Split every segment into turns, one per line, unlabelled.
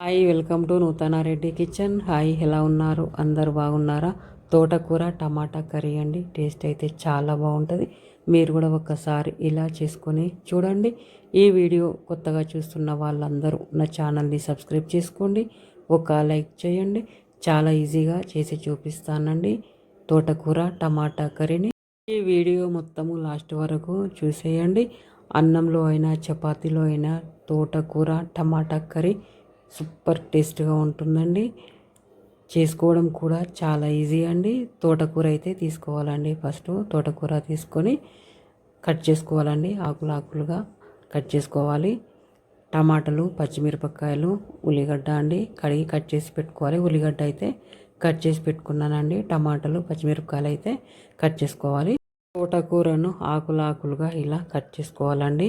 Hi welcome to నూతనారెడ్డి kitchen. Hi ఎలా ఉన్నారు? అందరు బాగున్నారా? తోటకూర టమాటా కర్రీ అండి. టేస్ట్ అయితే చాలా బాగుంటుంది. మీరు కూడా ఒక్కసారి ఇలా చేసుకొని చూడండి. ఈ వీడియో కొత్తగా చూస్తున్న వాళ్ళందరూ నా ఛానల్ని సబ్స్క్రైబ్ చేసుకోండి. ఒక లైక్ చేయండి. చాలా ఈజీగా చేసి చూపిస్తానండి. తోటకూర టమాటా కర్రీని ఈ వీడియో మొత్తము లాస్ట్ వరకు చూసేయండి. అన్నంలో అయినా చపాతీలో అయినా తోటకూర టమాటా కర్రీ సూపర్ టేస్ట్గా ఉంటుందండి. చేసుకోవడం కూడా చాలా ఈజీ అండి. తోటకూర అయితే తీసుకోవాలండి ఫస్ట్. తోటకూర తీసుకొని కట్ చేసుకోవాలండి. ఆకులు ఆకులుగా కట్ చేసుకోవాలి. టమాటాలు పచ్చిమిరపకాయలు ఉల్లిగడ్డ అండి. కడిగి కట్ చేసి పెట్టుకోవాలి. ఉల్లిగడ్డ అయితే కట్ చేసి పెట్టుకున్నానండి. టమాటాలు పచ్చిమిరపకాయలు అయితే కట్ చేసుకోవాలి. తోటకూరను ఆకులు ఆకులుగా ఇలా కట్ చేసుకోవాలండి.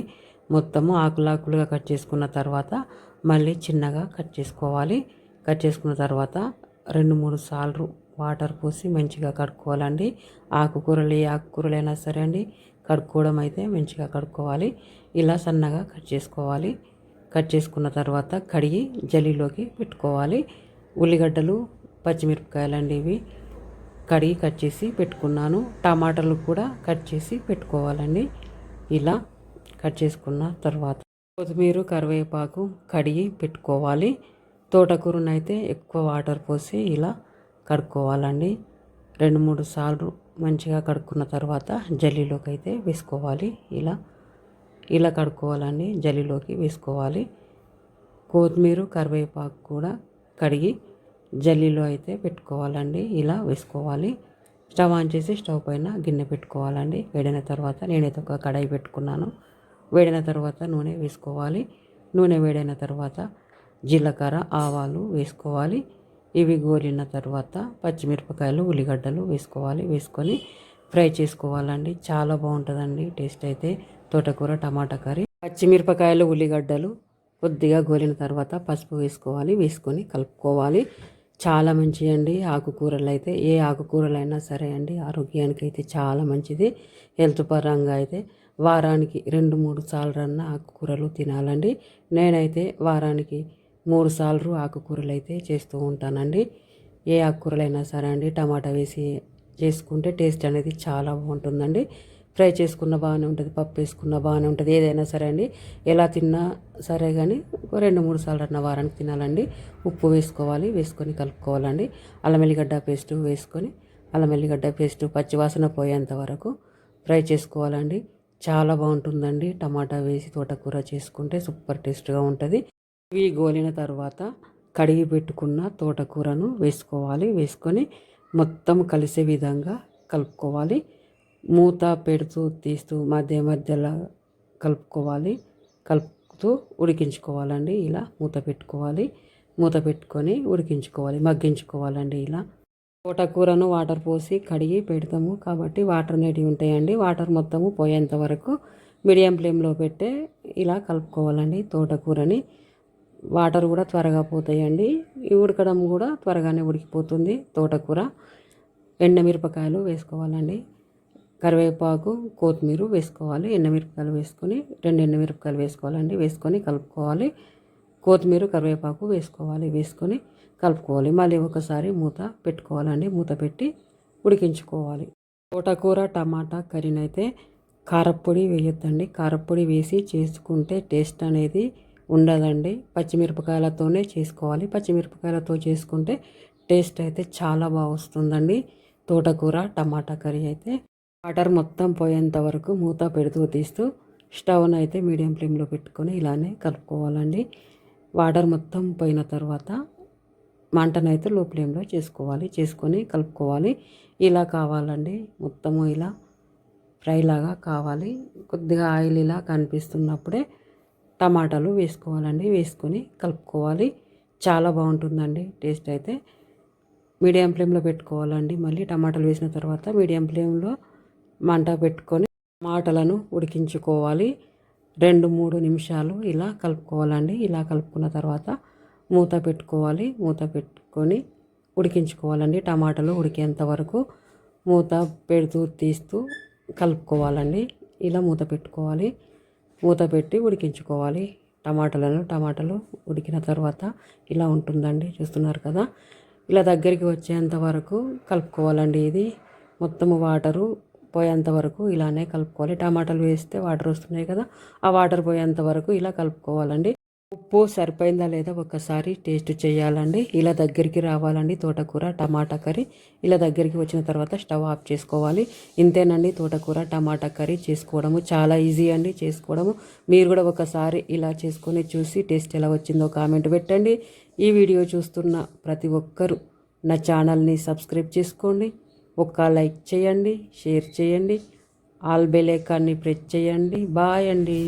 మొత్తము ఆకులాకులుగా కట్ చేసుకున్న తర్వాత మళ్ళీ చిన్నగా కట్ చేసుకోవాలి. కట్ చేసుకున్న తర్వాత రెండు మూడు సార్లు వాటర్ పోసి మంచిగా కడుక్కోవాలండి. ఆకుకూరలు ఏ ఆకుకూరలైనా సరే అండి కడుక్కోవడం అయితే మంచిగా కడుక్కోవాలి. ఇలా సన్నగా కట్ చేసుకోవాలి. కట్ చేసుకున్న తర్వాత కడిగి జల్లీలోకి పెట్టుకోవాలి. ఉల్లిగడ్డలు పచ్చిమిరపకాయలు అండి ఇవి కడిగి కట్ చేసి పెట్టుకున్నాను. టమాటాలు కూడా కట్ చేసి పెట్టుకోవాలండి. ఇలా కట్ చేసుకున్న తర్వాత కొత్తిమీర కరివేపాకు కడిగి పెట్టుకోవాలి. తోటకూరనైతే ఎక్కువ వాటర్ పోసి ఇలా కడుక్కోవాలండి. రెండు మూడు సార్లు మంచిగా కడుక్కున్న తర్వాత జల్లీలోకి అయితే వేసుకోవాలి. ఇలా ఇలా కడుక్కోవాలండి. జల్లీలోకి వేసుకోవాలి. కొత్తిమీర కరివేపాకు కూడా కడిగి జల్లీలో అయితే పెట్టుకోవాలండి. ఇలా వేసుకోవాలి. స్టవ్ ఆన్ చేసి స్టవ్ పైన గిన్నె పెట్టుకోవాలండి. వేడిన తర్వాత నేనైతే ఒక కడాయి పెట్టుకున్నాను. వేడిన తర్వాత నూనె వేసుకోవాలి. నూనె వేడైన తర్వాత జీలకర్ర ఆవాలు వేసుకోవాలి. ఇవి గోలిన తర్వాత పచ్చిమిరపకాయలు ఉల్లిగడ్డలు వేసుకోవాలి. వేసుకొని ఫ్రై చేసుకోవాలండి. చాలా బాగుంటుందండి. టేస్ట్ అయితే తోటకూర టమాటా కర్రీ. పచ్చిమిరపకాయలు ఉల్లిగడ్డలు కొద్దిగా గోలిన తర్వాత పసుపు వేసుకోవాలి. వేసుకొని కలుపుకోవాలి. చాలా మంచిదండి. ఆకుకూరలు అయితే ఏ ఆకుకూరలైనా సరే అండి ఆరోగ్యానికి అయితే చాలా మంచిది. హెల్త్ పరంగా అయితే వారానికి రెండు మూడు సార్లు ఆకుకూరలు తినాలండి. నేనైతే వారానికి మూడు సార్లు ఆకుకూరలు అయితే చేస్తూ ఉంటానండి. ఏ ఆకుకూరలైనా సరే అండి టమాటా వేసి చేసుకుంటే టేస్ట్ అనేది చాలా బాగుంటుందండి. ఫ్రై చేసుకున్న బాగానే ఉంటుంది పప్పు వేసుకున్న బాగానే ఉంటుంది ఏదైనా సరే అండి. ఎలా తిన్నా సరే కానీ రెండు మూడు సార్లు అన్న వారానికి తినాలండి. ఉప్పు వేసుకోవాలి వేసుకొని కలుపుకోవాలండి. అల్లం ఎల్లిగడ్డ పేస్ట్ వేసుకొని అల్లం ఎల్లిగడ్డ పేస్ట్ పచ్చివాసన పోయేంత వరకు ఫ్రై చేసుకోవాలండి. చాలా బాగుంటుందండి. టమాటా వేసి తోటకూర చేసుకుంటే సూపర్ టేస్ట్గా ఉంటుంది. ఇవి గోలిన తర్వాత కడిగి పెట్టుకున్న తోటకూరను వేసుకోవాలి. వేసుకొని మొత్తం కలిసే విధంగా కలుపుకోవాలి. మూత పెడుతూ తీస్తూ మధ్య మధ్యలో కలుపుకోవాలి. కలుపుతూ ఉడికించుకోవాలండి. ఇలా మూత పెట్టుకోవాలి. మూత పెట్టుకొని ఉడికించుకోవాలి. మగ్గించుకోవాలండి ఇలా. తోటకూరను వాటర్ పోసి కడిగి పెడతాము. కాబట్టి వాటర్ అనేటివి ఉంటాయండి. వాటర్ మొత్తము పోయేంత వరకు మీడియం ఫ్లేమ్లో పెట్టే ఇలా కలుపుకోవాలండి తోటకూరని. వాటర్ కూడా త్వరగా పోతాయండి. ఉడకడం కూడా త్వరగానే ఉడికిపోతుంది తోటకూర. ఎండమిరపకాయలు వేసుకోవాలండి. కరివేపాకు కొత్తిమీర వేసుకోవాలి. ఎండమిరపకాయలు వేసుకొని రెండు ఎండమిరపకాయలు వేసుకోవాలండి. వేసుకొని కలుపుకోవాలి. కొత్తిమీర కరివేపాకు వేసుకోవాలి. వేసుకొని కలుపుకోవాలి. మళ్ళీ ఒకసారి మూత పెట్టుకోవాలండి. మూత పెట్టి ఉడికించుకోవాలి. తోటకూర టమాటా కర్రీనైతే కారప్పొడి వేయొద్దండి. కారప్పొడి వేసి చేసుకుంటే టేస్ట్ అనేది ఉండదండి. పచ్చిమిరపకాయలతోనే చేసుకోవాలి. పచ్చిమిరపకాయలతో చేసుకుంటే టేస్ట్ అయితే చాలా బాగా వస్తుందండి. తోటకూర టమాటా కర్రీ అయితే వాటర్ మొత్తం పోయేంత వరకు మూత పెడుతూ తీస్తూ స్టవ్ను అయితే మీడియం ఫ్లేమ్లో పెట్టుకొని ఇలానే కలుపుకోవాలండి. వాటర్ మొత్తం పోయిన తర్వాత మంటనైతే లో ఫ్లేమ్లో చేసుకోవాలి చేసుకొని కలుపుకోవాలి. ఇలా కావాలండి. మొత్తము ఇలా ఫ్రైలాగా కావాలి. కొద్దిగా ఆయిల్ ఇలా కనిపిస్తున్నప్పుడే టమాటాలు వేసుకోవాలండి. వేసుకొని కలుపుకోవాలి. చాలా బాగుంటుందండి. టేస్ట్ అయితే మీడియం ఫ్లేమ్లో పెట్టుకోవాలండి. మళ్ళీ టమాటాలు వేసిన తర్వాత మీడియం ఫ్లేమ్లో మంట పెట్టుకొని టమాటాలను ఉడికించుకోవాలి. రెండు మూడు నిమిషాలు ఇలా కలుపుకోవాలండి. ఇలా కలుపుకున్న తర్వాత మూత పెట్టుకోవాలి. మూత పెట్టుకొని ఉడికించుకోవాలండి. టమాటాలు ఉడికేంత వరకు మూత పెడుతూ తీస్తూ కలుపుకోవాలండి. ఇలా మూత పెట్టుకోవాలి. మూత పెట్టి ఉడికించుకోవాలి. టమాటాలను టమాటాలు ఉడికిన తర్వాత ఇలా ఉంటుందండి. చూస్తున్నారు కదా? ఇలా దగ్గరికి వచ్చేంత వరకు కలుపుకోవాలండి ఇది. మొత్తము వాటరు పోయేంత వరకు ఇలానే కలుపుకోవాలి. టమాటాలు వేస్తే వాటర్ వస్తున్నాయి కదా ఆ వాటర్ పోయేంత వరకు ఇలా కలుపుకోవాలండి. ఉప్పు సరిపోయిందా లేదా ఒకసారి టేస్ట్ చేయాలండి. ఇలా దగ్గరికి రావాలండి తోటకూర టమాటా కర్రీ. ఇలా దగ్గరికి వచ్చిన తర్వాత స్టవ్ ఆఫ్ చేసుకోవాలి. ఇంతేనండి తోటకూర టమాటా కర్రీ చేసుకోవడము. చాలా ఈజీ అండి చేసుకోవడము. మీరు కూడా ఒకసారి ఇలా చేసుకొని చూసి టేస్ట్ ఎలా వచ్చిందో కామెంట్ పెట్టండి. ఈ వీడియో చూస్తున్న ప్రతి ఒక్కరూ నా ఛానల్ని సబ్స్క్రైబ్ చేసుకోండి. ఒక లైక్ చేయండి షేర్ చేయండి ఆల్ బెల్ ఐకాన్ని ప్రెస్ చేయండి. బాయ్ అండి.